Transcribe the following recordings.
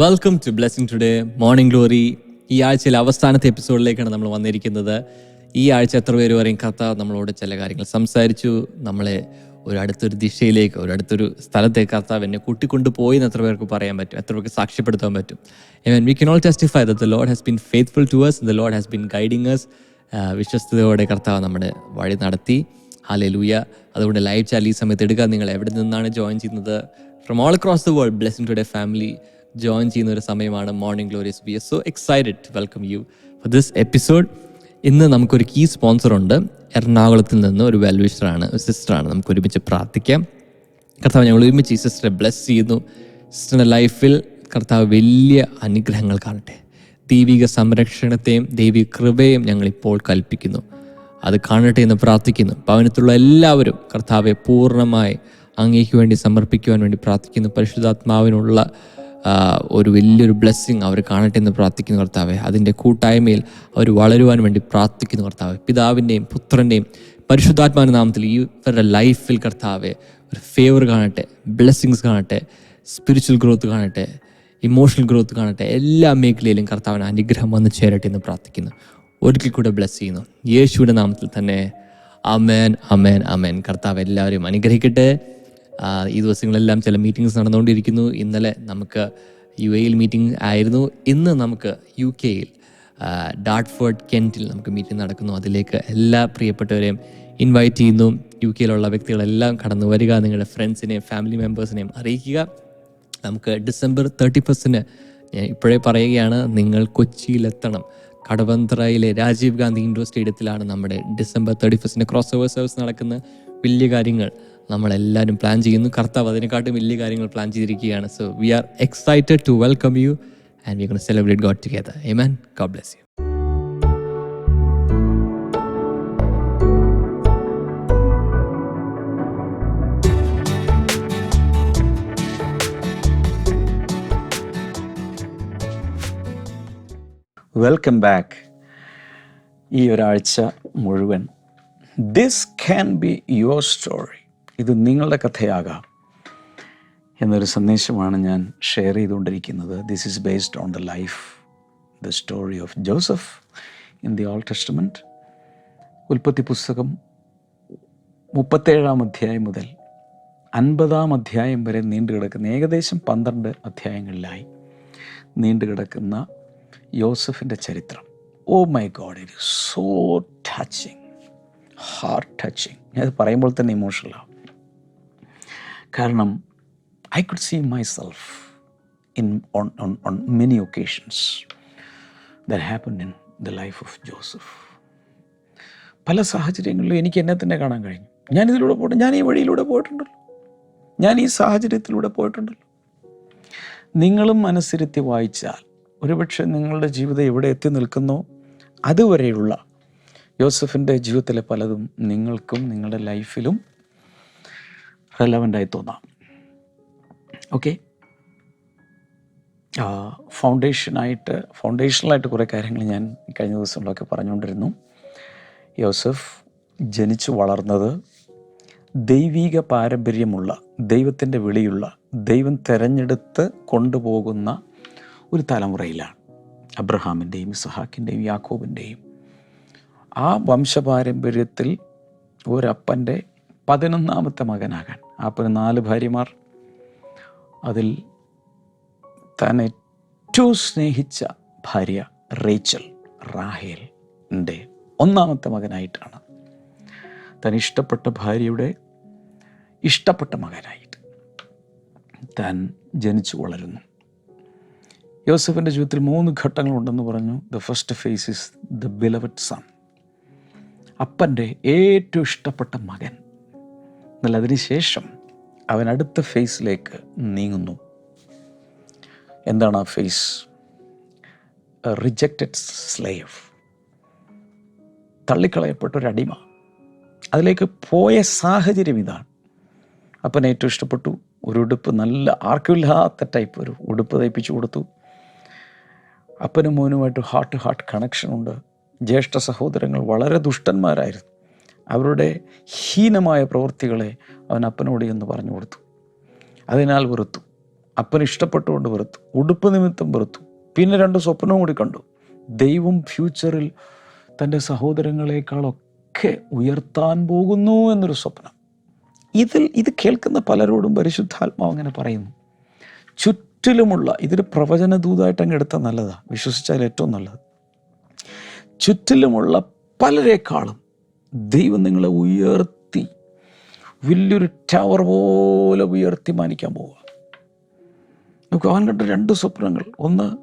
Welcome to Blessing Today Morning Glory ഈ ആഴ്ചയിലെ അവസാനത്തെ എപ്പിസോഡിലേക്കാണ് നമ്മൾ വന്നിരിക്കുന്നത്. ഈ ആഴ്ച എത്ര പേര് വരെയും കഥ നമ്മളോട് ചില കാര്യങ്ങൾ സംസാരിച്ചു. നമ്മളെ ഒരു അടുത്തൊരു ദിശയിലേക്ക് ഒരു അടുത്തൊരു സ്ഥലത്തേക്ക് കർത്താവ് എന്നെ കൂട്ടിക്കൊണ്ട് പോയി എന്ന് എത്ര പേർക്ക് പറയാൻ പറ്റും? എത്ര പേർക്ക് സാക്ഷ്യപ്പെടുത്താൻ പറ്റും? We can all testify the Lord has been faithful to us the Lord has been guiding us വിശ്വസ്തയോടെ കർത്താവ് നമ്മുടെ വഴി നടത്തി. ഹാലെ ലൂയ അതുകൊണ്ട് ലൈവ് ചാനൽ ഈ സമയത്ത് എടുക്കാൻ നിങ്ങൾ എവിടെ നിന്നാണ് ജോയിൻ ചെയ്യുന്നത്? From all across the world Blessing Today family join ചെയ്യുന്ന ഒരു സമയമാണ് morning glorious B S so excited to welcome you for this episode ഇന്ന് നമുക്കൊരു കീ സ്പോൺസർ ഉണ്ട്. എറണാകുളത്തിൽ നിന്ന് ഒരു വെൽവിഷറാണ് സിസ്റ്ററാണ് നമുക്ക് ഒരുമിച്ച് പ്രാർത്ഥിക്കാം. കർത്താവ് ഞങ്ങൾ ഒരുമിച്ച് ഈ സിസ്റ്ററെ ബ്ലെസ് ചെയ്യുന്നു. സിസ്റ്ററിന്റെ ലൈഫിൽ കർത്താവ് വലിയ അനുഗ്രഹങ്ങൾ കാണട്ടെ. ദൈവിക സംരക്ഷണത്തെയും ദൈവിക കൃപയും ഞങ്ങൾ ഇപ്പോൾ കൽപ്പിക്കുന്നു. അത് കാണട്ടെ എന്ന് പ്രാർത്ഥിക്കുന്നു. ഭവനത്തിലുള്ള എല്ലാവരും കർത്താവെ പൂർണമായി അങ്ങേക്ക് വേണ്ടി സമർപ്പിക്കുവാൻ വേണ്ടി പ്രാർത്ഥിക്കുന്നു. പരിശുദ്ധാത്മാവിനുള്ള ഒരു വലിയൊരു ബ്ലെസ്സിങ് അവർ കാണട്ടെ എന്ന് പ്രാർത്ഥിക്കുന്നു കർത്താവെ അതിന്റെ കൂട്ടായ്മയിൽ അവർ വളരുവാൻ വേണ്ടി പ്രാർത്ഥിക്കുന്നു കർത്താവെ പിതാവിന്റെയും പുത്രന്റെയും പരിശുദ്ധാത്മാവിന്റെ നാമത്തിൽ ഇവരുടെ ലൈഫിൽ കർത്താവെ ഒരു ഫേവർ കാണട്ടെ ബ്ലെസ്സിങ്സ് കാണട്ടെ സ്പിരിച്വൽ ഗ്രോത്ത് കാണട്ടെ ഇമോഷണൽ ഗ്രോത്ത് കാണട്ടെ എല്ലാ മേഖലയിലും കർത്താവിന് അനുഗ്രഹം വന്ന് ചേരട്ടെ എന്ന് പ്രാർത്ഥിക്കുന്നു. ഒരിക്കൽ കൂടെ ബ്ലെസ് ചെയ്യുന്നു. യേശുവിന്റെ നാമത്തിൽ തന്നെ. അമേൻ അമേൻ അമേൻ കർത്താവ് എല്ലാവരെയും അനുഗ്രഹിക്കട്ടെ. ഈ ദിവസങ്ങളെല്ലാം ചില മീറ്റിങ്സ് നടന്നുകൊണ്ടിരിക്കുന്നു. ഇന്നലെ നമുക്ക് യു എയിൽ മീറ്റിംഗ് ആയിരുന്നു. ഇന്ന് നമുക്ക് യു കെയിൽ ഡാർട്ട്ഫോർഡ് കെന്റിൽ നമുക്ക് മീറ്റിംഗ് നടക്കുന്നു. അതിലേക്ക് എല്ലാ പ്രിയപ്പെട്ടവരെയും ഇൻവൈറ്റ് ചെയ്യുന്നു. യു കെയിലുള്ള വ്യക്തികളെല്ലാം കടന്നു വരിക. നിങ്ങളുടെ ഫ്രണ്ട്സിനെയും ഫാമിലി മെമ്പേഴ്സിനെയും അറിയിക്കുക. നമുക്ക് ഡിസംബർ തേർട്ടി ഫസ്റ്റിന് ഞാൻ ഇപ്പോഴേ പറയുകയാണ് നിങ്ങൾ കൊച്ചിയിലെത്തണം. കടവന്ത്രയിലെ രാജീവ് ഗാന്ധി ഇൻഡോർ സ്റ്റേഡിയത്തിലാണ് നമ്മുടെ ഡിസംബർ തേർട്ടി ഫസ്റ്റിന് ക്രോസ് ഓവർ സർവീസ് നടക്കുന്ന വലിയ കാര്യങ്ങൾ നമ്മളെല്ലാവരും പ്ലാൻ ചെയ്യുന്നു. കർത്താവ് അതിനെക്കാട്ടും വലിയ കാര്യങ്ങൾ പ്ലാൻ ചെയ്തിരിക്കുകയാണ്. So we are excited to welcome you and we can celebrate God together amen God bless you welcome back ഈ ഒരാഴ്ച മുഴുവൻ. This can be your story ഇത് നിങ്ങളുടെ കഥയാകാം എന്നൊരു സന്ദേശമാണ് ഞാൻ ഷെയർ ചെയ്തുകൊണ്ടിരിക്കുന്നത്. This is based on the life the story of Joseph in the Old Testament ഉൽപ്പത്തി പുസ്തകം മുപ്പത്തേഴാം അധ്യായം മുതൽ അൻപതാം അധ്യായം വരെ നീണ്ടു കിടക്കുന്ന ഏകദേശം പന്ത്രണ്ട് അധ്യായങ്ങളിലായി നീണ്ടു കിടക്കുന്ന യോസഫിന്റെ ചരിത്രം. ഓ my God it so touching heart touching ഞാൻ പറയുമ്പോൾ തന്നെ ഇമോഷണലാവും കാരണം I could see myself in on on on many occasions that happen in the life of Joseph പല സാഹചര്യങ്ങളിലും എനിക്ക് എന്നെ തന്നെ കാണാൻ കഴിഞ്ഞു. ഞാനിതിലൂടെ പോയിട്ട് ഞാൻ ഈ വഴിയിലൂടെ പോയിട്ടുണ്ടല്ലോ. ഞാൻ ഈ സാഹചര്യത്തിലൂടെ പോയിട്ടുണ്ടല്ലോ. നിങ്ങളും മനസ്സിരുത്തി വായിച്ചാൽ ഒരുപക്ഷെ നിങ്ങളുടെ ജീവിതം എവിടെ എത്തി നിൽക്കുന്നോ അതുവരെയുള്ള യോസഫിന്റെ ജീവിതത്തിലെ പലതും നിങ്ങൾക്കും നിങ്ങളുടെ ലൈഫിലും റെലവന്റായി തോന്നാം. ഓക്കെ ഫൗണ്ടേഷനായിട്ട് ഫൗണ്ടേഷണലായിട്ട് കുറേ കാര്യങ്ങൾ ഞാൻ കഴിഞ്ഞ ദിവസങ്ങളൊക്കെ പറഞ്ഞുകൊണ്ടിരുന്നു. യോസഫ് ജനിച്ചു വളർന്നത് ദൈവീക പാരമ്പര്യമുള്ള ദൈവത്തിന്റെ വിളിയുള്ള ദൈവം തിരഞ്ഞെടുത്ത് കൊണ്ടുപോകുന്ന ഒരു തലമുറയിലാണ്. അബ്രഹാമിന്റെയും ഇസഹാക്കിന്റെയും യാക്കോബിന്റെയും ആ വംശപാരമ്പര്യത്തിൽ ഒരപ്പന്റെ പതിനൊന്നാമത്തെ മകനാകാൻ അപ്പന് നാല് ഭാര്യമാർ അതിൽ താൻ ഏറ്റവും സ്നേഹിച്ച ഭാര്യ റേച്ചൽ റാഹേലിന്റെ ഒന്നാമത്തെ മകനായിട്ടാണ്. താൻ ഇഷ്ടപ്പെട്ട ഭാര്യയുടെ ഇഷ്ടപ്പെട്ട മകനായിട്ട് താൻ ജനിച്ചു വളരുന്നു. യോസഫിന്റെ ജീവിതത്തിൽ മൂന്ന് ഘട്ടങ്ങളുണ്ടെന്ന് പറഞ്ഞു. The first phase is the beloved son അപ്പന്റെ ഏറ്റവും ഇഷ്ടപ്പെട്ട മകൻ എന്നാൽ അതിനുശേഷം അവൻ അടുത്ത ഫേസിലേക്ക് നീങ്ങുന്നു. എന്താണ് ആ ഫേസ്? റിജക്റ്റഡ് സ്ലേവ് തള്ളിക്കളയപ്പെട്ട ഒരു അടിമ. അതിലേക്ക് പോയ സാഹചര്യം ഇതാണ്. അപ്പൻ ഏറ്റവും ഇഷ്ടപ്പെട്ടു. ഒരു ഉടുപ്പ് നല്ല ആർക്കുമില്ലാത്ത ടൈപ്പ് ഒരു ഉടുപ്പ് തയ്പ്പിച്ചു കൊടുത്തു. അപ്പനും മോനുമായിട്ട് ഹാർട്ട് ടു ഹാർട്ട് കണക്ഷനുണ്ട് ജ്യേഷ്ഠ സഹോദരങ്ങൾ വളരെ ദുഷ്ടന്മാരായിരുന്നു. അവരുടെ ഹീനമായ പ്രവൃത്തികളെ അവൻ അപ്പനോട് എന്ന് പറഞ്ഞു കൊടുത്തു. അതിനാൽ വെറുത്തു. അപ്പൻ ഇഷ്ടപ്പെട്ടുകൊണ്ട് വെറുത്തു. ഉടുപ്പ് നിമിത്തം വെറുത്തു. പിന്നെ രണ്ട് സ്വപ്നവും കൂടി കണ്ടു. ദൈവം ഫ്യൂച്ചറിൽ തന്റെ സഹോദരങ്ങളെക്കാളൊക്കെ ഉയർത്താൻ പോകുന്നു എന്നൊരു സ്വപ്നം. ഇതിൽ ഇത് കേൾക്കുന്ന പലരോടും പരിശുദ്ധാത്മാവ് അങ്ങനെ പറയുന്നു. ചുറ്റിലുമുള്ള ഇതൊരു പ്രവചന ദൂതായിട്ട് അങ്ങ് എടുത്താൽ നല്ലതാണ് വിശ്വസിച്ചാൽ ഏറ്റവും നല്ലത്. ചുറ്റിലുമുള്ള പലരെക്കാളും ദൈവം നിങ്ങളെ ഉയർത്തി വലിയൊരു ടവർ പോലെ ഉയർത്തി മാനിക്കാൻ പോവുക. നമുക്ക് അവൻ കണ്ട രണ്ട് സ്വപ്നങ്ങൾ. ഒന്ന്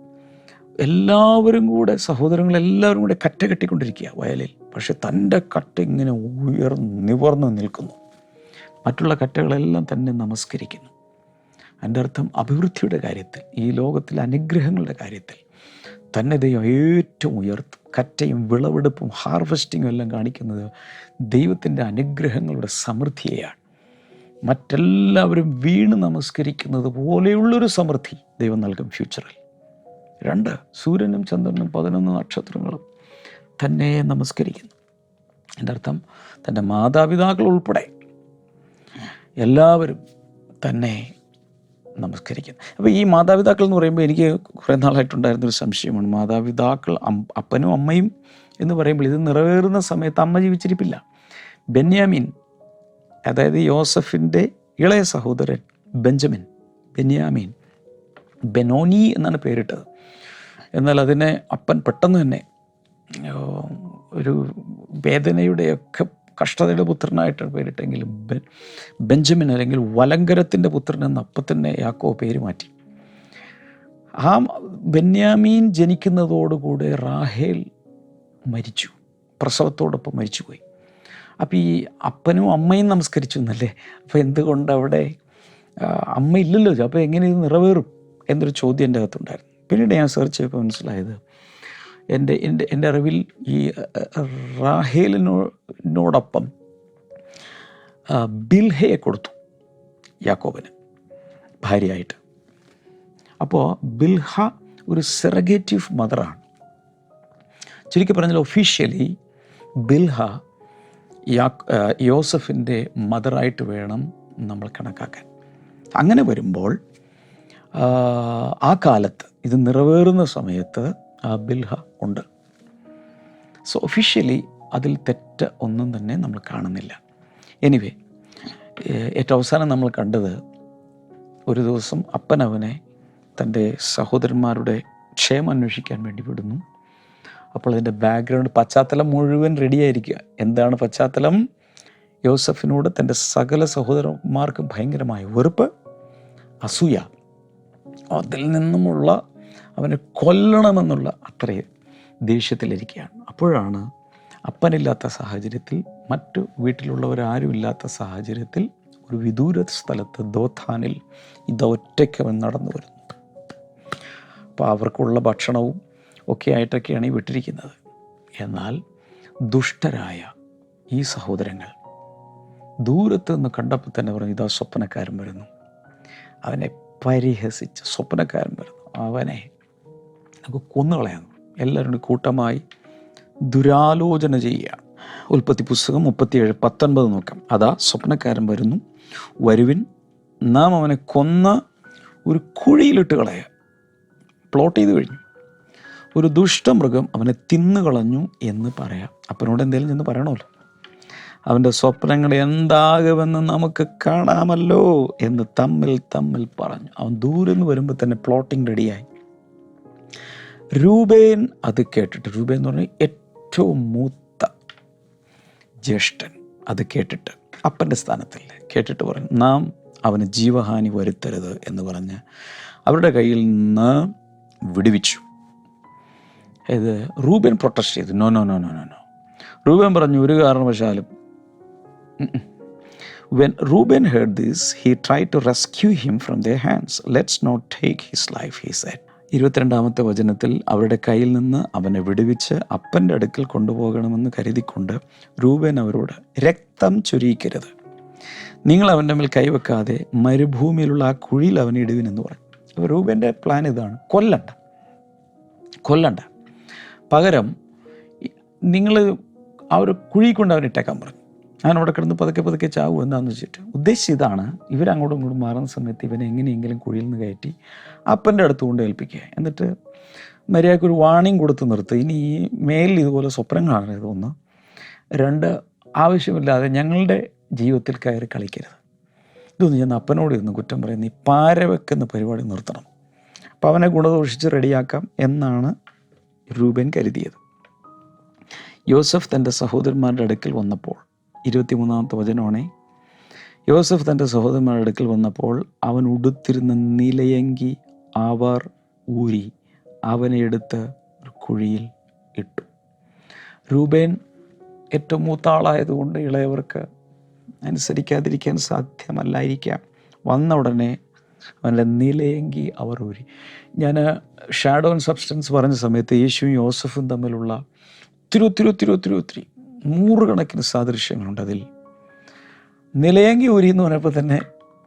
എല്ലാവരും കൂടെ സഹോദരങ്ങൾ എല്ലാവരും കൂടെ കറ്റ കെട്ടിക്കൊണ്ടിരിക്കുക വയലിൽ. പക്ഷെ തന്റെ കട്ട ഇങ്ങനെ ഉയർന്ന് നിവർന്ന് നിൽക്കുന്നു. മറ്റുള്ള കറ്റകളെല്ലാം തന്നെ നമസ്കരിക്കുന്നു. എന്റെ അർത്ഥം അഭിവൃദ്ധിയുടെ കാര്യത്തിൽ ഈ ലോകത്തിലെ അനുഗ്രഹങ്ങളുടെ കാര്യത്തിൽ തന്നെ ദൈവം ഏറ്റവും ഉയർത്തും കറ്റയും വിളവെടുപ്പും ഹാർവെസ്റ്റിങ്ങും എല്ലാം കാണിക്കുന്നത് ദൈവത്തിന്റെ അനുഗ്രഹങ്ങളുടെ സമൃദ്ധിയെയാണ്. മറ്റെല്ലാവരും വീണ് നമസ്കരിക്കുന്നത് പോലെയുള്ളൊരു സമൃദ്ധി ദൈവം നൽകും ഫ്യൂച്ചറിൽ രണ്ട് സൂര്യനും ചന്ദ്രനും പതിനൊന്ന് നക്ഷത്രങ്ങളും തന്നെ നമസ്കരിക്കുന്നു. എന്റെ അർത്ഥം തന്റെ മാതാപിതാക്കൾ ഉൾപ്പെടെ എല്ലാവരും തന്നെ നമസ്കരിക്കുന്നു. അപ്പോൾ ഈ മാതാപിതാക്കൾ എന്ന് പറയുമ്പോൾ എനിക്ക് കുറേ നാളായിട്ടുണ്ടായിരുന്നൊരു സംശയമാണ്. മാതാപിതാക്കൾ അപ്പനും അമ്മയും എന്ന് പറയുമ്പോൾ ഇത് നിറവേറുന്ന സമയത്ത് അമ്മ ജീവിച്ചിരിപ്പില്ല. ബെന്യാമിൻ അതായത് യോസഫിന്റെ ഇളയ സഹോദരൻ ബെഞ്ചമിൻ ബെന്യാമിൻ ബെനോനി എന്നാണ് പേരിട്ടത്. എന്നാൽ അതിനെ അപ്പൻ പെട്ടെന്ന് തന്നെ ഒരു വേദനയുടെയൊക്കെ കഷ്ടതയുടെ പുത്രനായിട്ട് പേരിട്ടെങ്കിലും ബെ ബെഞ്ചമിൻ അല്ലെങ്കിൽ വലങ്കരത്തിന്റെ പുത്രൻ എന്ന് അപ്പം തന്നെ യാക്കോ പേര് മാറ്റി. ആ ബെന്യാമീൻ ജനിക്കുന്നതോടുകൂടെ റാഹേൽ മരിച്ചു പ്രസവത്തോടൊപ്പം മരിച്ചുപോയി. അപ്പോൾ ഈ അപ്പനും അമ്മയും നമസ്കരിച്ചു എന്നല്ലേ അപ്പോൾ എന്തുകൊണ്ട് അവിടെ അമ്മ ഇല്ലല്ലോ? അപ്പോൾ എങ്ങനെ ഇത് നിറവേറും എന്നൊരു ചോദ്യം എന്റെ അകത്തുണ്ടായിരുന്നു. പിന്നീട് ഞാൻ സെർച്ച് ചെയ്തപ്പോൾ മനസ്സിലായത് എന്റെ എന്റെ എന്റെ അറിവിൽ ഈ റാഹേലിനോടൊപ്പം ബിൽഹയെ കൊടുത്തു യാക്കോബന് ഭാര്യയായിട്ട്. അപ്പോൾ ബിൽഹ ഒരു സെറഗേറ്റീവ് മദറാണ്. ചുരുക്കി പറഞ്ഞാൽ ഒഫീഷ്യലി ബിൽഹ യാ യോസഫിന്റെ മദറായിട്ട് വേണം നമ്മൾ കണക്കാക്കാൻ. അങ്ങനെ വരുമ്പോൾ ആ, കാലത്ത് ഇത് നിറവേറുന്ന സമയത്ത് ബിൽഹ ഉണ്ട്. സോ ഒഫീഷ്യലി അതിൽ തെറ്റ് ഒന്നും തന്നെ നമ്മൾ കാണുന്നില്ല. എനിവേ ഏറ്റവും അവസാനം നമ്മൾ കണ്ടത് ഒരു ദിവസം അപ്പൻ അവനെ തന്റെ സഹോദരന്മാരുടെ ക്ഷേമം അന്വേഷിക്കാൻ വേണ്ടി വിടുന്നു. അപ്പോൾ അതിന്റെ ബാക്ക്ഗ്രൗണ്ട് പശ്ചാത്തലം മുഴുവൻ റെഡിയായിരിക്കുക എന്താണ് പശ്ചാത്തലം? യോസഫിനോട് തന്റെ സകല സഹോദരന്മാർക്ക് ഭയങ്കരമായ വെറുപ്പ് അസൂയ. അതിൽ നിന്നുമുള്ള അവനെ കൊല്ലണമെന്നുള്ള അത്രയും ദേഷ്യത്തിലിരിക്കുകയാണ്. അപ്പോഴാണ് അപ്പനില്ലാത്ത സാഹചര്യത്തിൽ മറ്റു വീട്ടിലുള്ളവരാരും ഇല്ലാത്ത സാഹചര്യത്തിൽ ഒരു വിദൂര സ്ഥലത്ത് ദോഥാനിൽ ഇത് ഒറ്റയ്ക്ക് അവൻ നടന്നു വരുന്നു അപ്പോൾ അവർക്കുള്ള ഭക്ഷണവും ഒക്കെ ആയിട്ടൊക്കെയാണ് ഈ വിട്ടിരിക്കുന്നത്. എന്നാൽ ദുഷ്ടരായ ഈ സഹോദരങ്ങൾ ദൂരത്ത് നിന്ന് കണ്ടപ്പോൾ തന്നെ പറഞ്ഞു ഇതാ സ്വപ്നക്കാരൻ വരുന്നു. അവനെ പരിഹസിച്ച് സ്വപ്നക്കാരൻ വരുന്നു. അവനെ നമുക്ക് കൊന്നുകളയാൻ എല്ലാവരും കൂടി കൂട്ടമായി ദുരാലോചന ചെയ്യുകയാണ് ഉൽപ്പത്തി പുസ്തകം മുപ്പത്തിയേഴ് പത്തൊൻപത് നോക്കാം. അതാ സ്വപ്നക്കാരൻ വരുന്നു. വരുവിൻ നാം അവനെ കൊന്ന ഒരു കുഴിയിലിട്ട് കളയുക. പ്ലോട്ട് ചെയ്ത് കഴിഞ്ഞു. ഒരു ദുഷ്ടമൃഗം അവനെ തിന്നുകളഞ്ഞു എന്ന് പറയാം. അപ്പനോട് എന്തെങ്കിലും ചെന്ന് പറയണമല്ലോ. അവന്റെ സ്വപ്നങ്ങൾ എന്താകുമെന്ന് നമുക്ക് കാണാമല്ലോ എന്ന് തമ്മിൽ തമ്മിൽ പറഞ്ഞു. അവൻ ദൂരെ നിന്ന് വരുമ്പോൾ തന്നെ പ്ലോട്ടിംഗ് റെഡിയായി രൂപേൻ അത് കേട്ടിട്ട് രൂപേൻ എന്ന് പറഞ്ഞാൽ ഏറ്റവും മൂത്ത ജ്യേഷ്ഠൻ. അത് കേട്ടിട്ട് അപ്പന്റെ സ്ഥാനത്തിൽ കേട്ടിട്ട് പറഞ്ഞു നാം അവന് ജീവഹാനി വരുത്തരുത് എന്ന് പറഞ്ഞ് അവരുടെ കയ്യിൽ നിന്ന് വിടുവിച്ചു. ഇത് റൂബൻ പ്രൊട്ടസ്റ്റ് ചെയ്തു. No no no no no no. Reuben പറഞ്ഞു ഒരു കാരണവശാലും when Reuben heard this he try to rescue him from the hands let's not take his life he said ഇരുപത്തിരണ്ടാമത്തെ വചനത്തിൽ അവരുടെ കയ്യിൽ നിന്ന് അവനെ വിടുവിച്ച് അപ്പന്റെ അടുക്കൽ കൊണ്ടുപോകണമെന്ന് കരുതിക്കൊണ്ട് രൂപൻ അവരോട് രക്തം ചൊരിയിക്കരുത്. നിങ്ങൾ അവന്റെ മേൽ കൈവെക്കാതെ മരുഭൂമിയിലുള്ള ആ കുഴിയിൽ അവനെ ഇടുവിനെന്ന് പറഞ്ഞു അപ്പോൾ രൂപന്റെ പ്ലാൻ ഇതാണ്. കൊല്ലണ്ട. കൊല്ലണ്ട. പകരം നിങ്ങൾ ആ ഒരു കുഴി കൊണ്ട് അവനിട്ടേക്കാൻ പറഞ്ഞു ഞാൻ അവിടെ കിടന്ന് പതുക്കെ പതുക്കെ ചാവും എന്താണെന്ന് വെച്ചിട്ട് ഉദ്ദേശിച്ച് ഇതാണ് ഇവരങ്ങോട്ടും ഇങ്ങോട്ടും മാറുന്ന സമയത്ത് ഇവനെ എങ്ങനെയെങ്കിലും കുഴിയിൽ നിന്ന് കയറ്റി അപ്പന്റെ അടുത്ത് കൊണ്ട് ഏൽപ്പിക്കുക. എന്നിട്ട് മര്യാദയ്ക്ക് ഒരു വാണിംഗ് കൊടുത്ത് നിർത്തുക ഇനി ഈ മേലിൽ ഇതുപോലെ സ്വപ്നം കാണരുത് ഒന്ന്. രണ്ട് ആവശ്യമില്ലാതെ ഞങ്ങളുടെ ജീവിതത്തിൽ കയറി കളിക്കരുത്. ഇതൊന്നും ഞാൻ അപ്പനോട് ഇരുന്ന് കുറ്റം പറയുന്നു ഈ പാരവെക്കുന്ന പരിപാടി നിർത്തണം. അപ്പോൾ അവനെ ഗുണദോഷിച്ച് റെഡിയാക്കാം എന്നാണ് രൂപൻ കരുതിയത്. യോസഫ് തന്റെ സഹോദരന്മാരുടെ അടുക്കൽ വന്നപ്പോൾ ഇരുപത്തിമൂന്നാമത്തെ വചനമാണേ. യോസഫ് തന്റെ സഹോദരന്മാരുടെ അടുക്കൽ വന്നപ്പോൾ അവൻ ഉടുത്തിരുന്ന നിലയങ്കി അവർ ഊരി അവനെ എടുത്ത് ഒരു കുഴിയിൽ ഇട്ടു. രൂപേൻ ഏറ്റവും മൂത്ത ആളായതുകൊണ്ട് ഇളയവർക്ക് അനുസരിക്കാതിരിക്കാൻ സാധ്യമല്ലായിരിക്കാം. വന്ന ഉടനെ അവന്റെ നിലയെങ്കി അവർ ഊരി. ഞാൻ ഷാഡോ ആൻഡ് സബ്സ്റ്റൻസ് പറഞ്ഞ സമയത്ത് യേശുവും യോസഫും തമ്മിലുള്ള ഒത്തിരി ഒത്തിരി ഒത്തിരി ഒത്തിരി ഒത്തിരി നൂറുകണക്കിന് സാദൃശ്യങ്ങളുണ്ട് അതിൽ. നിലയങ്കി ഊരി എന്ന് പറഞ്ഞപ്പോൾ തന്നെ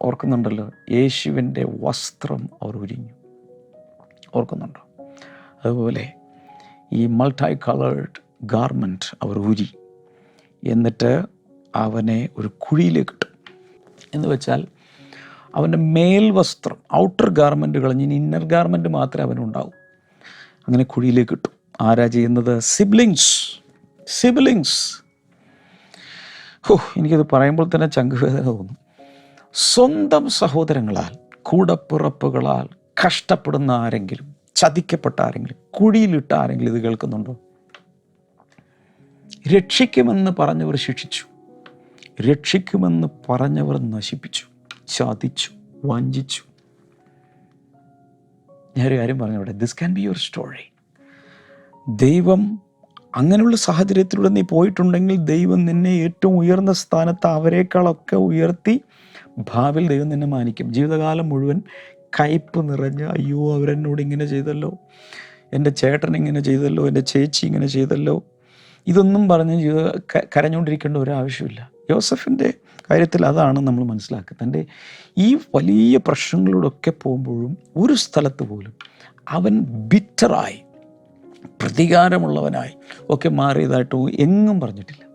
ഓർക്കുന്നുണ്ടല്ലോ യേശുവിന്റെ വസ്ത്രം അവർ ഉരിഞ്ഞു. ഓർക്കുന്നുണ്ടോ? അതുപോലെ ഈ മൾട്ടി കളേർഡ് ഗാർമെന്റ് അവർ ഊരി എന്നിട്ട് അവനെ ഒരു കുഴിയിലേക്ക് ഇട്ടു. എന്ന് വെച്ചാൽ അവന്റെ മേൽവസ്ത്രം ഔട്ടർ ഗാർമെന്റ് കളഞ്ഞ് ഇനി ഇന്നർ ഗാർമെന്റ് മാത്രമേ അവനുണ്ടാവൂ അങ്ങനെ കുഴിയിലേക്ക് ഇട്ടു. ആരാ ചെയ്യുന്നത്? സിബ്ലിങ്സ് സിബ്ലിങ്സ് ഓ എനിക്കത് പറയുമ്പോൾ തന്നെ ചങ്കുവേദന തോന്നും. സ്വന്തം സഹോദരങ്ങളാൽ കൂടപ്പിറപ്പുകളാൽ കഷ്ടപ്പെടുന്ന ആരെങ്കിലും ചതിക്കപ്പെട്ട ആരെങ്കിലും കുഴിയിലിട്ട ആരെങ്കിലും ഇത് കേൾക്കുന്നുണ്ടോ? രക്ഷിക്കുമെന്ന് പറഞ്ഞവർ ശിക്ഷിച്ചു. രക്ഷിക്കുമെന്ന് പറഞ്ഞവർ നശിപ്പിച്ചു ചതിച്ചു വഞ്ചിച്ചു. ഞാനൊരു കാര്യം പറഞ്ഞവിടെ this can be your story ദൈവം അങ്ങനെയുള്ള സാഹചര്യത്തിലൂടെ നീ പോയിട്ടുണ്ടെങ്കിൽ ദൈവം നിന്നെ ഏറ്റവും ഉയർന്ന സ്ഥാനത്ത് അവരെക്കാളൊക്കെ ഉയർത്തി ഭാവിയിൽ ദൈവം നിന്നെ മാനിക്കും. ജീവിതകാലം മുഴുവൻ കയ്പ് നിറഞ്ഞ അയ്യോ അവരെന്നോട് ഇങ്ങനെ ചെയ്തല്ലോ? എന്റെ ചേട്ടൻ ഇങ്ങനെ ചെയ്തല്ലോ? എന്റെ ചേച്ചി ഇങ്ങനെ ചെയ്തല്ലോ? ഇതൊന്നും പറഞ്ഞ് ജീവിത കരഞ്ഞുകൊണ്ടിരിക്കേണ്ട ഒരു ആവശ്യമില്ല യോസഫിന്റെ കാര്യത്തിൽ അതാണ് നമ്മൾ മനസ്സിലാക്കുക തന്റെ ഈ വലിയ പ്രശ്നങ്ങളോടൊക്കെ പോകുമ്പോഴും ഒരു സ്ഥലത്ത് പോലും അവൻ ബിറ്ററായി പ്രതികാരമുള്ളവനായി ഒക്കെ മാറിയതായിട്ട് എങ്ങും പറഞ്ഞിട്ടില്ല.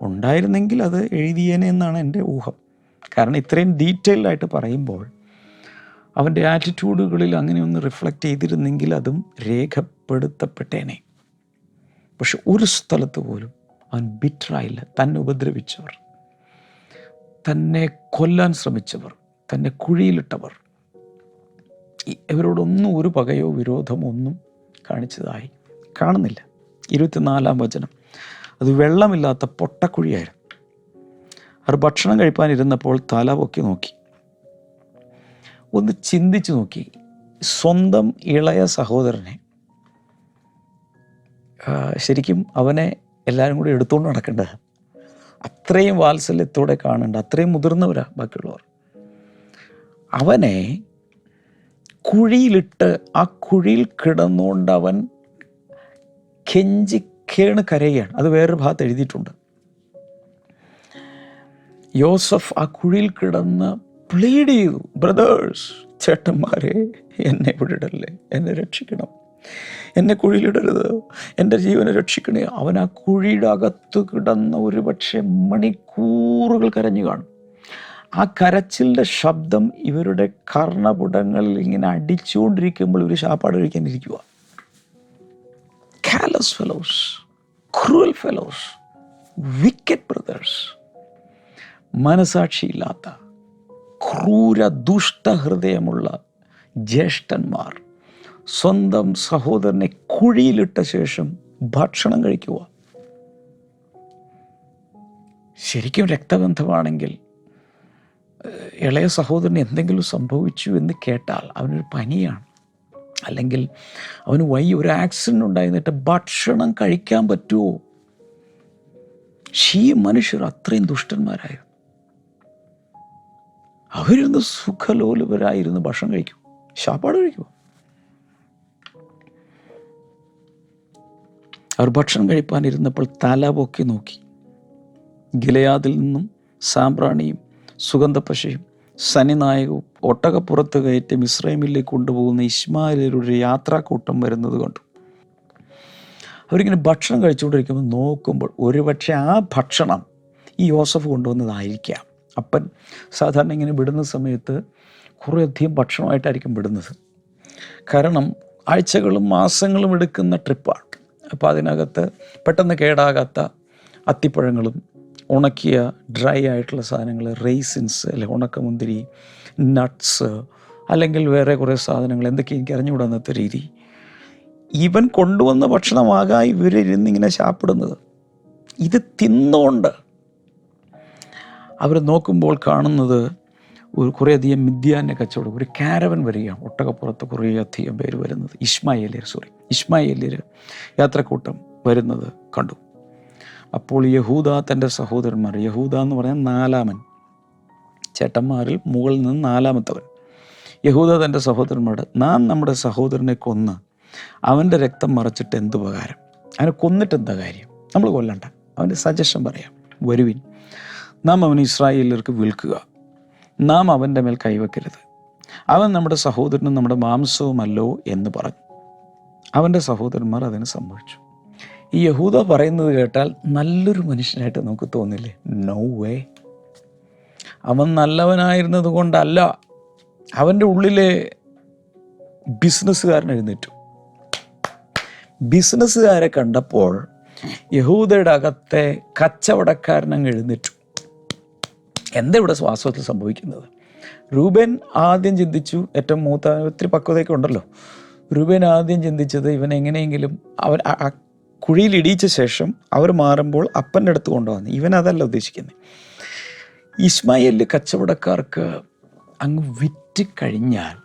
ഉണ്ടായിരുന്നെങ്കിൽ അത് എഴുതിയേനെ എന്നാണ് എന്റെ ഊഹം. കാരണം ഇത്രയും ഡീറ്റെയിൽഡ് ആയിട്ട് പറയുമ്പോൾ അവന്റെ ആറ്റിറ്റ്യൂഡുകളിൽ അങ്ങനെ ഒന്ന് റിഫ്ലക്റ്റ് ചെയ്തിരുന്നെങ്കിൽ അതും രേഖപ്പെടുത്തപ്പെട്ടേനെ. പക്ഷെ ഒരു സ്ഥലത്ത് പോലും അവൻ ബിറ്ററായില്ല. തന്നെ ഉപദ്രവിച്ചവർ തന്നെ കൊല്ലാൻ ശ്രമിച്ചവർ തന്നെ കുഴിയിലിട്ടവർ. ഇവരോടൊന്നും ഒരു പകയോ വിരോധമോ ഒന്നും കാണിച്ചതായി കാണുന്നില്ല. ഇരുപത്തിനാലാം വചനം. അത് വെള്ളമില്ലാത്ത പൊട്ടക്കുഴിയായിരുന്നു. അവർ ഭക്ഷണം കഴിപ്പാനിരുന്നപ്പോൾ തല പൊക്കി നോക്കി. ഒന്ന് ചിന്തിച്ചു നോക്കി. സ്വന്തം ഇളയ സഹോദരനെ ശരിക്കും അവനെ എല്ലാവരും കൂടി എടുത്തുകൊണ്ട് നടക്കേണ്ടത്. അത്രയും വാത്സല്യത്തോടെ കാണേണ്ട അത്രയും മുതിർന്നവരാ ബാക്കിയുള്ളവർ. അവനെ കുഴിയിലിട്ട് ആ കുഴിയിൽ കിടന്നുകൊണ്ട് അവൻ കെഞ്ചിക്കേണ് കരയുകയാണ്. അത് വേറൊരു ഭാഗത്ത് എഴുതിയിട്ടുണ്ട്. യോസഫ് ആ കുഴിയിൽ കിടന്ന് പ്ലീഡ് ചെയ്തു ബ്രദേഴ്സ് ചേട്ടന്മാരെ എന്നെ വിടല്ലേ എന്നെ രക്ഷിക്കണം. എന്നെ കുഴിയിലിടരുത്. എന്റെ ജീവനെ രക്ഷിക്കണേ. അവൻ ആ കുഴിയുടെ അകത്ത് കിടന്ന ഒരു പക്ഷേ മണിക്കൂറുകൾ കരഞ്ഞു കാണും. ആ കരച്ചിലിന്റെ ശബ്ദം ഇവരുടെ കർണപുടങ്ങളിൽ ഇങ്ങനെ അടിച്ചുകൊണ്ടിരിക്കുമ്പോൾ ഇവർ ശാപ്പാട് കഴിക്കാനിരിക്കുക callous fellows cruel fellows wicked brothers മനസാക്ഷിയില്ലാത്ത ക്രൂര ദുഷ്ടഹൃദയമുള്ള ജ്യേഷ്ഠന്മാർ സ്വന്തം സഹോദരനെ കുഴിയിലിട്ട ശേഷം ഭക്ഷണം കഴിക്കുക ശരിക്കും രക്തബന്ധമാണെങ്കിൽ ഇളയ സഹോദരന് എന്തെങ്കിലും സംഭവിച്ചു എന്ന് കേട്ടാൽ അവനൊരു പനിയാണ്. അല്ലെങ്കിൽ അവന് വൈ ഒരു ആക്സിഡന്റ് ഉണ്ടായിരുന്നിട്ട് ഭക്ഷണം കഴിക്കാൻ പറ്റുമോ ഷീ മനുഷ്യർ അത്രയും ദുഷ്ടന്മാരായിരുന്നു അവരിന്ന് സുഖലോലുപരായിരുന്ന് ഭക്ഷണം കഴിക്കും. ശാപ്പാട് കഴിക്കും. അവർ ഭക്ഷണം കഴിപ്പാനിരുന്നപ്പോൾ തല പൊക്കി നോക്കി. ഗിലയാദിൽ നിന്നും സാമ്പ്രാണിയും സുഗന്ധപ്പശയും സനിനായകവും ഒട്ടകപ്പുറത്ത് കയറ്റി മിശ്രൈമിലേക്ക് കൊണ്ടുപോകുന്ന ഇസ്മായിലരുടെ യാത്രാക്കൂട്ടം വരുന്നത് കണ്ടു. അവരിങ്ങനെ ഭക്ഷണം കഴിച്ചുകൊണ്ടിരിക്കുമ്പോൾ നോക്കുമ്പോൾ ഒരുപക്ഷെ ആ ഭക്ഷണം ഈ യോസഫ് കൊണ്ടുവന്നതായിരിക്കാം. അപ്പൻ സാധാരണ ഇങ്ങനെ വിടുന്ന സമയത്ത് കുറേയധികം ഭക്ഷണമായിട്ടായിരിക്കും വിടുന്നത്. കാരണം ആഴ്ചകളും മാസങ്ങളും എടുക്കുന്ന ട്രിപ്പാണ്. അപ്പോൾ അതിനകത്ത് പെട്ടെന്ന് കേടാകാത്ത അത്തിപ്പഴങ്ങളും ഉണക്കിയ ഡ്രൈ ആയിട്ടുള്ള സാധനങ്ങൾ റേസിൻസ് അല്ലെ ഉണക്കമുന്തിരി നട്ട്സ് അല്ലെങ്കിൽ വേറെ കുറേ സാധനങ്ങൾ എന്തൊക്കെ എനിക്ക് അറിഞ്ഞുകൂടാത്ത രീതി. ഇവൻ കൊണ്ടുവന്ന ഭക്ഷണമാകാം ഇവരിരുന്ന് ഇങ്ങനെ ശാപ്പിടുന്നത്. ഇത് തിന്നുകൊണ്ട് അവർ നോക്കുമ്പോൾ കാണുന്നത് ഒരു കുറേയധികം മിഥ്യാന്റെ കച്ചവടം. ഒരു കാരവൻ വരികയാണ്. ഒട്ടകപ്പുറത്ത് കുറേ അധികം പേര് വരുന്നത്. ഇസ്മായേലിയർ സോറി ഇസ്മായേലിയർ യാത്രക്കൂട്ടം വരുന്നത് കണ്ടു. അപ്പോൾ യഹൂദ തന്റെ സഹോദരന്മാർ യഹൂദ എന്ന് പറഞ്ഞാൽ നാലാമൻ. ചേട്ടന്മാരിൽ മുകളിൽ നിന്ന് നാലാമത്തവൻ. യഹൂദ തന്റെ സഹോദരന്മാരോട് നാം നമ്മുടെ സഹോദരനെ കൊന്ന് അവന്റെ രക്തം മറച്ചിട്ട് എന്ത് ഉപകാരം? അവനെ കൊന്നിട്ട് എന്താ കാര്യം? നമ്മൾ കൊല്ലണ്ട. അവന്റെ സജഷൻ പറയാം. വരുവിൻ. നാം അവന് ഇസ്രായേലർക്ക് വിൽക്കുക. നാം അവന്റെ മേൽ കൈവെക്കരുത്. അവൻ നമ്മുടെ സഹോദരനും നമ്മുടെ മാംസവുമല്ലോ എന്ന് പറഞ്ഞു. അവന്റെ സഹോദരന്മാർ അതിന് സംഭവിച്ചു ഈ യഹൂദ പറയുന്നത് കേട്ടാൽ നല്ലൊരു മനുഷ്യനായിട്ട് നമുക്ക് തോന്നില്ലേ? നോ വേ അവൻ നല്ലവനായിരുന്നത് കൊണ്ടല്ല. അവന്റെ ഉള്ളിലെ ബിസിനസ്സുകാരൻ എഴുന്നേറ്റു. ബിസിനസ്സുകാരെ കണ്ടപ്പോൾ യഹൂദയുടെ അകത്തെ കച്ചവടക്കാരനങ്ങ് എഴുന്നേറ്റു. എന്താ ഇവിടെ ശ്വാസത്തിൽ സംഭവിക്കുന്നത്? രൂപൻ ആദ്യം ചിന്തിച്ചു ഏറ്റവും മൂത്ത ഒത്തിരി പക്വതയൊക്കെ ഉണ്ടല്ലോ. രൂപൻ ആദ്യം ചിന്തിച്ചത് ഇവൻ എങ്ങനെയെങ്കിലും അവൻ കുഴിയിൽ ഇടിയിച്ച ശേഷം അവർ മാറുമ്പോൾ അപ്പന്റെ അടുത്ത് കൊണ്ടുവന്നു ഇവൻ അതല്ല ഉദ്ദേശിക്കുന്നത് ഇസ്മായേലിൽ കച്ചവടക്കാർക്ക് അങ്ങ് വിറ്റ് കഴിഞ്ഞാൽ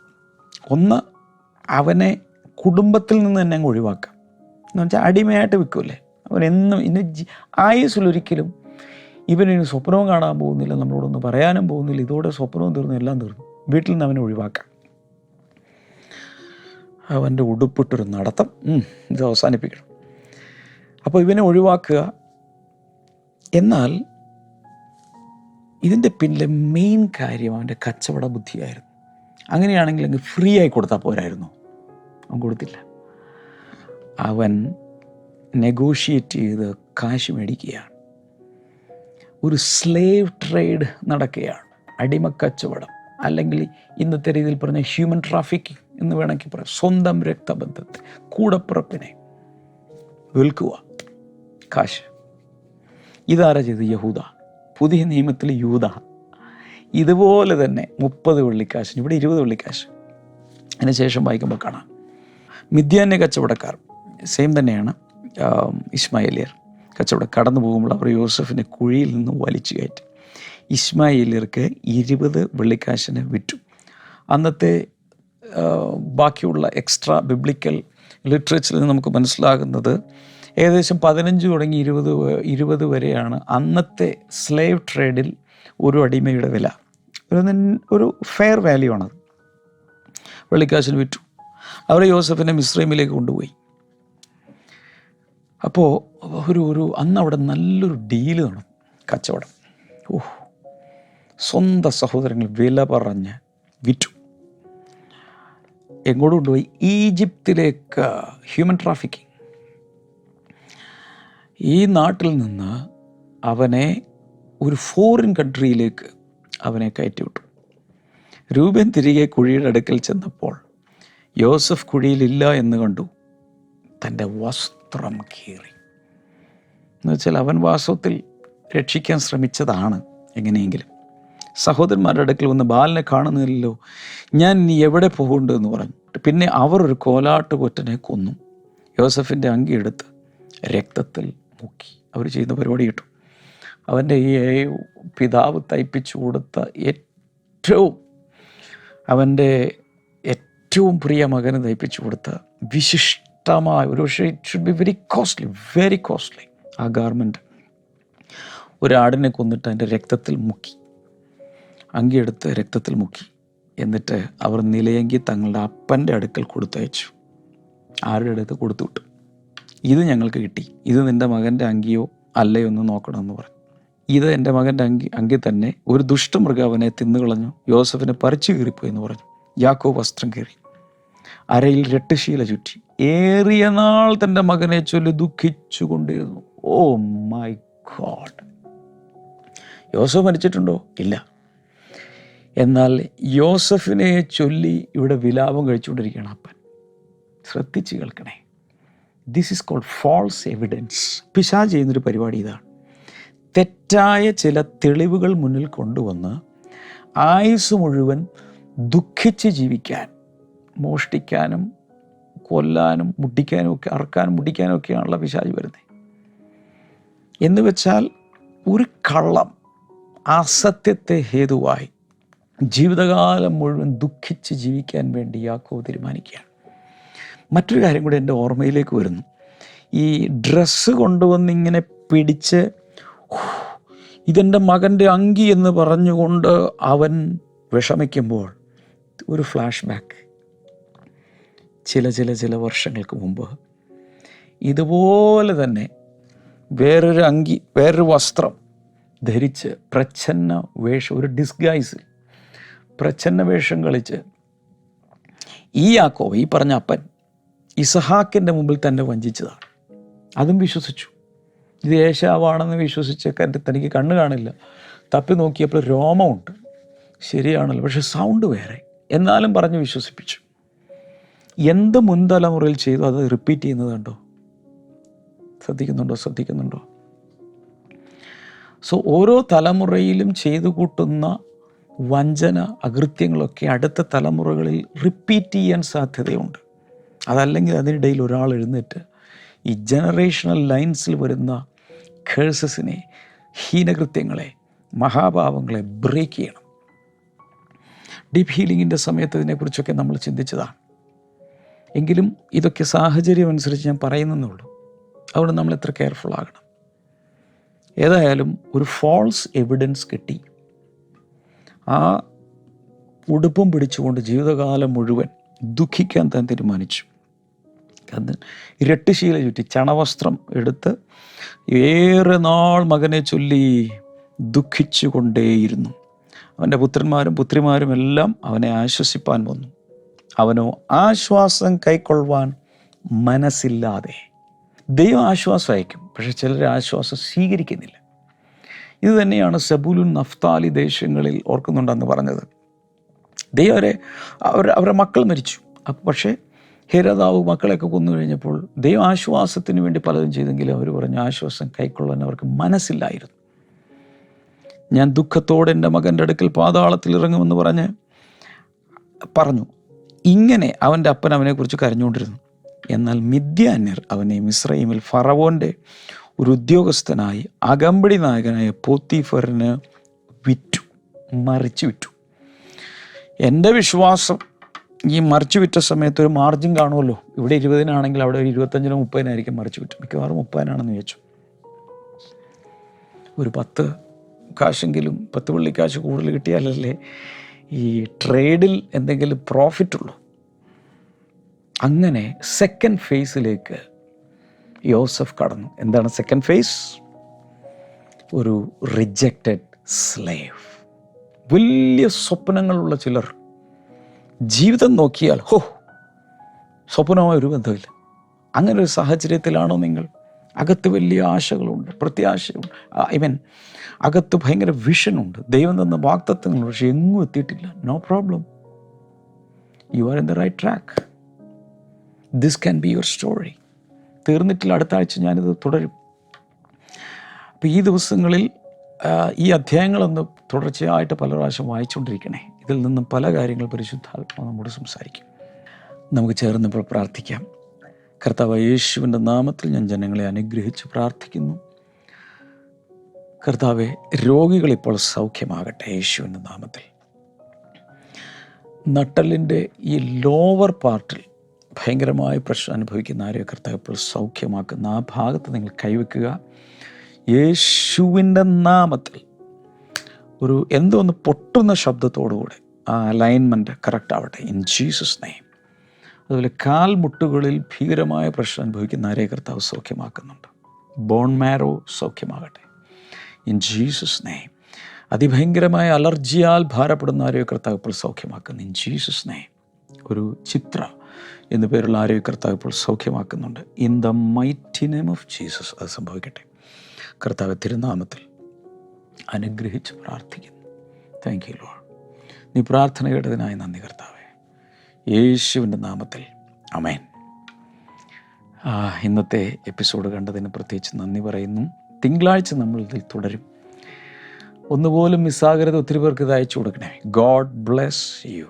ഒന്ന് അവനെ കുടുംബത്തിൽ നിന്ന് തന്നെ അങ്ങ് ഒഴിവാക്കാം. എന്ന് വെച്ചാൽ അടിമയായിട്ട് വിൽക്കൂലേ? അവനെന്നും ഇന്ന് ആയുസ്സിലൊരിക്കലും ഇവനിനി സ്വപ്നവും കാണാൻ പോകുന്നില്ല നമ്മളോടൊന്നും പറയാനും പോകുന്നില്ല. ഇതോടെ സ്വപ്നവും തീർന്നു എല്ലാം തീർന്നു. വീട്ടിൽ നിന്ന് അവനെ ഒഴിവാക്കാം. അവന്റെ ഉടുപ്പിട്ടൊരു നടത്തം ഇത് അവസാനിപ്പിക്കണം. അപ്പോൾ ഇവനെ ഒഴിവാക്കുക. എന്നാൽ ഇതിന്റെ പിന്നിലെ മെയിൻ കാര്യം അവന്റെ കച്ചവട ബുദ്ധിയായിരുന്നു. അങ്ങനെയാണെങ്കിൽ അങ്ങ് ഫ്രീ ആയി കൊടുത്താൽ പോരായിരുന്നു. അവൻ കൊടുത്തില്ല. അവൻ നെഗോഷിയേറ്റ് ചെയ്ത് കാശ് മേടിക്കുകയാണ്. ഒരു സ്ലേവ് ട്രേഡ് നടക്കുകയാണ്. അടിമ കച്ചവടം. അല്ലെങ്കിൽ ഇന്നത്തെ രീതിയിൽ പറഞ്ഞ ഹ്യൂമൻ ട്രാഫിക്കിംഗ് എന്ന് വേണമെങ്കിൽ പറയാം. സ്വന്തം രക്തബന്ധത്തെ കൂടപ്പുറപ്പിനെ വിൽക്കുക. കാശ്. ഇതാരാ ചെയ്ത് യഹൂദ. പുതിയ നിയമത്തിൽ യൂത ഇതുപോലെ തന്നെ മുപ്പത് വെള്ളിക്കാശിന് ഇവിടെ ഇരുപത് വെള്ളിക്കാശ്. അതിനുശേഷം വായിക്കുമ്പോൾ കാണാം. മിഥ്യാന്യ കച്ചവടക്കാർ സെയിം തന്നെയാണ് ഇസ്മായിലിയർ. കച്ചവടം കടന്നു പോകുമ്പോൾ അവർ യോസഫിനെ കുഴിയിൽ നിന്ന് വലിച്ചു കയറ്റി. ഇസ്മായേലിയർക്ക് ഇരുപത് വെള്ളിക്കാശിന് വിറ്റു. അന്നത്തെ ബാക്കിയുള്ള എക്സ്ട്രാ ബിബ്ലിക്കൽ ലിറ്ററേച്ചറിൽ നമുക്ക് മനസ്സിലാകുന്നത് ഏകദേശം പതിനഞ്ച് തുടങ്ങി ഇരുപത് ഇരുപത് വരെയാണ് അന്നത്തെ സ്ലേവ് ട്രേഡിൽ ഒരു അടിമയുടെ വില. ഒരു ഒരു ഫെയർ വാല്യൂ ആണത് വെള്ളിക്കാശിന് വിറ്റു. അവർ യോസഫിനെ മിശ്രൈമിലേക്ക് കൊണ്ടുപോയി. അപ്പോൾ ഒരു ഒരു അന്ന് അവിടെ നല്ലൊരു ഡീൽ നടന്നു കച്ചവടം. ഓഹ് സ്വന്തം സഹോദരങ്ങൾ വില പറഞ്ഞ് വിറ്റു. എങ്ങോട്ട് കൊണ്ടുപോയി? ഈജിപ്തിലേക്ക് ഹ്യൂമൻ ട്രാഫിക്കിംഗ് ഈ നാട്ടിൽ നിന്ന് അവനെ ഒരു ഫോറിൻ കൺട്രിയിലേക്ക് അവനെ കയറ്റിവിട്ടു. രൂപൻ തിരികെ കുഴിയുടെ അടുക്കൽ ചെന്നപ്പോൾ യോസഫ് കുഴിയിലില്ല എന്ന് കണ്ടു. തന്റെ വസ്ത്രം കീറി. എന്നുവെച്ചാൽ അവൻ വാസ്തവത്തിൽ രക്ഷിക്കാൻ ശ്രമിച്ചതാണ് എങ്ങനെയെങ്കിലും. സഹോദരന്മാരുടെ അടുക്കൽ വന്ന് ബാലിനെ കാണുന്നില്ലല്ലോ ഞാൻ ഇനി എവിടെ പോകുന്നുണ്ട് എന്ന് പറഞ്ഞു പിന്നെ അവർ ഒരു കോലാട്ടുകൊറ്റനെ കൊന്നു. യോസഫിന്റെ അങ്കി എടുത്ത് രക്തത്തിൽ മുക്കി അവർ ചെയ്യുന്ന പരിപാടി കിട്ടും. അവന്റെ ഈ പിതാവ് തയ്പ്പിച്ചു കൊടുത്ത ഏറ്റവും അവന്റെ ഏറ്റവും പ്രിയ മകന് തയ്പ്പിച്ചു കൊടുത്ത വിശിഷ്ടമായ ഒരു പക്ഷേ it should be very costly very costly ആ ഗാർമെന്റ് ഒരാടിനെ കൊന്നിട്ട് അതിന്റെ രക്തത്തിൽ മുക്കി. അങ്കിയെടുത്ത് രക്തത്തിൽ മുക്കി. എന്നിട്ട് അവർ നിലയങ്കി തങ്ങളുടെ അപ്പന്റെ അടുക്കൽ കൊടുത്തയച്ചു. ആരുടെ അടുത്ത് കൊടുത്തു വിട്ടു? ഇത് ഞങ്ങൾക്ക് കിട്ടി. ഇത് നിന്റെ മകന്റെ അങ്കിയോ അല്ലയോ എന്ന് നോക്കണമെന്ന് പറഞ്ഞു. ഇത് എന്റെ മകന്റെ അങ്കി അങ്കി തന്നെ ഒരു ദുഷ്ടമൃഗം അവനെ തിന്നുകളഞ്ഞു യോസഫിനെ പറിച്ചു കീറിപ്പോയി എന്ന് പറഞ്ഞു. യാക്കോ വസ്ത്രം കീറി. അരയിൽ രട്ടുശീല ചുറ്റി. ഏറിയ നാൾ തന്റെ മകനെ ചൊല്ലി ദുഃഖിച്ചു കൊണ്ടിരുന്നു ഓ മൈ ഗോഡ്. യോസഫ് മരിച്ചിട്ടുണ്ടോ? ഇല്ല. എന്നാൽ യോസഫിനെ ചൊല്ലി ഇവിടെ വിലാപം കഴിച്ചുകൊണ്ടിരിക്കുകയാണ് അപ്പൻ. ശ്രദ്ധിച്ച് കേൾക്കണേ. This is called false evidence പിശാ ചെയ്യുന്നൊരു പരിപാടി ഇതാണ്. തെറ്റായ ചില തെളിവുകൾ മുന്നിൽ കൊണ്ടുവന്ന് ആയുസ് മുഴുവൻ ദുഃഖിച്ച് ജീവിക്കാൻ മോഷ്ടിക്കാനും കൊല്ലാനും മുട്ടിക്കാനും ഒക്കെ അറക്കാനും മുട്ടിക്കാനും ഒക്കെയാണല്ലോ പിശാജ് വരുന്നത്. എന്ന് വെച്ചാൽ ഒരു കള്ളം അസത്യത്തെ ഹേതുവായി ജീവിതകാലം മുഴുവൻ ദുഃഖിച്ച് ജീവിക്കാൻ വേണ്ടി യാക്കോവ് തീരുമാനിക്കുകയാണ്. മറ്റൊരു കാര്യം കൂടി എന്റെ ഓർമ്മയിലേക്ക് വരുന്നു. ഈ ഡ്രസ്സ് കൊണ്ടുവന്ന് ഇങ്ങനെ പിടിച്ച് "ഹൂ, ഇതെന്റെ മകന്റെ അങ്കി എന്ന് പറഞ്ഞുകൊണ്ട് അവൻ വിഷമിക്കുമ്പോൾ ഒരു ഫ്ലാഷ് ബാക്ക് ചില ചില ചില വർഷങ്ങൾക്ക് മുമ്പ് ഇതുപോലെ തന്നെ വേറൊരു അങ്കി വേറൊരു വസ്ത്രം ധരിച്ച് പ്രച്ഛന്ന വേഷം ഒരു ഡിസ്ഗൈസിൽ പ്രച്ഛന്ന വേഷം കളിച്ച് ഈ ആക്കോ ഈ പറഞ്ഞ അപ്പൻ ഇസഹാക്കിന്റെ മുമ്പിൽ തന്നെ വഞ്ചിച്ചതാണ്. അതും വിശ്വസിച്ചു. ഇത് ഏശാവാണെന്ന് വിശ്വസിച്ച് തനിക്ക് കണ്ണ് കാണില്ല. തപ്പി നോക്കിയപ്പോൾ രോമമുണ്ട്. ശരിയാണല്ലോ പക്ഷെ സൗണ്ട് വേറെ. എന്നാലും പറഞ്ഞ് വിശ്വസിപ്പിച്ചു. എന്ത് മുൻതലമുറയിൽ ചെയ്തു അത് റിപ്പീറ്റ് ചെയ്യുന്നത് കണ്ടോ? ശ്രദ്ധിക്കുന്നുണ്ടോ? ശ്രദ്ധിക്കുന്നുണ്ടോ? സോ ഓരോ തലമുറയിലും ചെയ്തു കൂട്ടുന്ന വഞ്ചന അകൃത്യങ്ങളൊക്കെ അടുത്ത തലമുറകളിൽ റിപ്പീറ്റ് ചെയ്യാൻ സാധ്യതയുണ്ട്. അതല്ലെങ്കിൽ അതിനിടയിൽ ഒരാൾ എഴുന്നേറ്റ് ഈ ജനറേഷണൽ ലൈൻസിൽ വരുന്ന കേഴ്സസിനെ ഹീനകൃത്യങ്ങളെ മഹാഭാവങ്ങളെ ബ്രേക്ക് ചെയ്യണം. ഡീപ്പ് ഹീലിങ്ങിന്റെ സമയത്ത് ഇതിനെക്കുറിച്ചൊക്കെ നമ്മൾ ചിന്തിച്ചതാണ്. എങ്കിലും ഇതൊക്കെ സാഹചര്യം അനുസരിച്ച് ഞാൻ പറയുന്നേ അതുകൊണ്ട് നമ്മൾ എത്ര കെയർഫുൾ ആകണം. ഏതായാലും ഒരു ഫോൾസ് എവിഡൻസ് കിട്ടി. ആ ഉടുപ്പും പിടിച്ചുകൊണ്ട് ജീവിതകാലം മുഴുവൻ ദുഃഖിക്കാൻ താൻ തീരുമാനിച്ചു. അത് ഇരട്ടുശീല ചുറ്റി ചണവസ്ത്രം എടുത്ത് ഏറെ നാൾ മകനെ ചൊല്ലി ദുഃഖിച്ചു കൊണ്ടേയിരുന്നു അവന്റെ പുത്രന്മാരും പുത്രിമാരും എല്ലാം അവനെ ആശ്വസിപ്പാൻ വന്നു. അവനോ ആശ്വാസം കൈക്കൊള്ളുവാൻ മനസ്സില്ലാതെ. ദൈവം ആശ്വാസം അയക്കും പക്ഷെ ചിലർ ആശ്വാസം സ്വീകരിക്കുന്നില്ല. ഇത് തന്നെയാണ് സബൂലുൻ നഫ്താലി ദേശങ്ങളിൽ ഓർക്കുന്നുണ്ടെന്ന് പറഞ്ഞത്. ദൈവം അവരെ അവർ അവരുടെ മക്കൾ മരിച്ചു. അപ്പോൾ പക്ഷേ ഹേരതാവ് മക്കളെയൊക്കെ കൊന്നു കഴിഞ്ഞപ്പോൾ ദൈവം ആശ്വാസത്തിന് വേണ്ടി പലതും ചെയ്തെങ്കിലും അവർ പറഞ്ഞു ആശ്വാസം കൈക്കൊള്ളാൻ അവർക്ക് മനസ്സില്ലായിരുന്നു. ഞാൻ ദുഃഖത്തോടെ എന്റെ മകന്റെ അടുക്കൽ പാതാളത്തിൽ ഇറങ്ങുമെന്ന് പറഞ്ഞ് പറഞ്ഞു. ഇങ്ങനെ അവന്റെ അപ്പൻ അവനെക്കുറിച്ച് കരഞ്ഞുകൊണ്ടിരുന്നു. എന്നാൽ മിഥ്യാന്യർ അവനെ മിസ്രൈമിൽ ഫറവോന്റെ ഒരു ഉദ്യോഗസ്ഥനായി അകമ്പടി നായകനായ പോത്തിഫറിന് വിറ്റു മറിച്ചു വിറ്റു. എന്റെ വിശ്വാസം ഈ മറിച്ചു വിറ്റ സമയത്ത് ഒരു മാർജിൻ കാണുമല്ലോ. ഇവിടെ ഇരുപതിനാണെങ്കിൽ അവിടെ ഒരു ഇരുപത്തഞ്ചിനോ മുപ്പതിനായിരിക്കും മറിച്ചു വിറ്റു മിക്കവാറും മുപ്പതിനാണെന്ന് ചോദിച്ചു ഒരു പത്ത് കാശെങ്കിലും പത്ത് വെള്ളിക്കാശ് കൂടുതൽ കിട്ടിയാലല്ലേ ഈ ട്രേഡിൽ എന്തെങ്കിലും പ്രോഫിറ്റ് ഉള്ളൂ. അങ്ങനെ സെക്കൻഡ് ഫേസിലേക്ക് യോസഫ് കടന്നു. എന്താണ് സെക്കൻഡ് ഫേസ് ഒരു റിജക്റ്റഡ് സ്ലേവ് വലിയ സ്വപ്നങ്ങളുള്ള ചിലർ ജീവിതം നോക്കിയാൽ ഹോ സ്വപ്നമായ ഒരു ബന്ധമില്ല. അങ്ങനെ ഒരു സാഹചര്യത്തിലാണോ നിങ്ങൾ? അകത്ത് വലിയ ആശകളുണ്ട് പ്രത്യാശയുണ്ട്. ഐ മീൻ അകത്ത് ഭയങ്കര വിഷനുണ്ട്. ദൈവം തന്ന വാക്തത്വങ്ങളുണ്ട് പക്ഷെ എങ്ങും എത്തിയിട്ടില്ല. No problem you are in the right track this can be your story തീർന്നിട്ടില്ല. അടുത്ത ആഴ്ച ഞാനിത് തുടരും. അപ്പോൾ ഈ ദിവസങ്ങളിൽ ഈ അധ്യായങ്ങളൊന്ന് തുടർച്ചയായിട്ട് പല പ്രാവശ്യം വായിച്ചുകൊണ്ടിരിക്കണേ. ഇതിൽ നിന്നും പല കാര്യങ്ങൾ പരിശുദ്ധാത്മാവ് നമ്മോട് സംസാരിക്കും. നമുക്ക് ചേർന്നിപ്പോൾ പ്രാർത്ഥിക്കാം. കർത്താവ് യേശുവിന്റെ നാമത്തിൽ ഞാൻ ജനങ്ങളെ അനുഗ്രഹിച്ച് പ്രാർത്ഥിക്കുന്നു. കർത്താവെ രോഗികളിപ്പോൾ സൗഖ്യമാകട്ടെ യേശുവിന്റെ നാമത്തിൽ. നട്ടലിന്റെ ഈ ലോവർ പാർട്ടിൽ ഭയങ്കരമായ പ്രശ്നം അനുഭവിക്കുന്ന ആരെയോ കർത്താവ് ഇപ്പോൾ സൗഖ്യമാക്കുന്ന ആ ഭാഗത്ത് നിങ്ങൾ കൈവയ്ക്കുക യേശുവിന്റെ നാമത്തിൽ ഒരു എന്തോ ഒന്ന് പൊട്ടുന്ന ശബ്ദത്തോടുകൂടെ ആ അലൈൻമെന്റ് കറക്റ്റ് ആവട്ടെ. ഇൻ ജീസസ് നെയ്മ് അതുപോലെ കാൽമുട്ടുകളിൽ ഭീകരമായ പ്രശ്നം അനുഭവിക്കുന്ന ആരെ കർത്താവ് സൗഖ്യമാക്കുന്നുണ്ട്? ബോൺ മാരോ സൗഖ്യമാകട്ടെ. ഇൻ ജീസസ് നെയ്മ് അതിഭയങ്കരമായ അലർജിയാൽ ഭാരപ്പെടുന്ന ആരോഗ്യകർത്താവ് കർത്താവ് ഇപ്പോൾ സൗഖ്യമാക്കുന്നു. ഇൻ ജീസസ് നെയ്മ് ഒരു ചിത്ര എന്നു പേരുള്ള ആരെയോ കർത്താവ് ഇപ്പോൾ സൗഖ്യമാക്കുന്നുണ്ട്. In the mighty name of Jesus അത് സംഭവിക്കട്ടെ. കർത്താവ് തിരുനാമത്തിൽ അനുഗ്രഹിച്ച് പ്രാർത്ഥിക്കുന്നു. താങ്ക് യു ലോൾ നീ പ്രാർത്ഥന കേട്ടതിനായി നന്ദി കർത്താവേ. യേശുവിന്റെ നാമത്തിൽ. അമേൻ ഇന്നത്തെ എപ്പിസോഡ് കണ്ടതിന് പ്രത്യേകിച്ച് നന്ദി പറയുന്നു. തിങ്കളാഴ്ച നമ്മൾ ഇതിൽ തുടരും. ഒന്നുപോലും മിസ്സാകരുത് ഒത്തിരി പേർക്ക് ഇത് അയച്ചു കൊടുക്കണേ. God bless U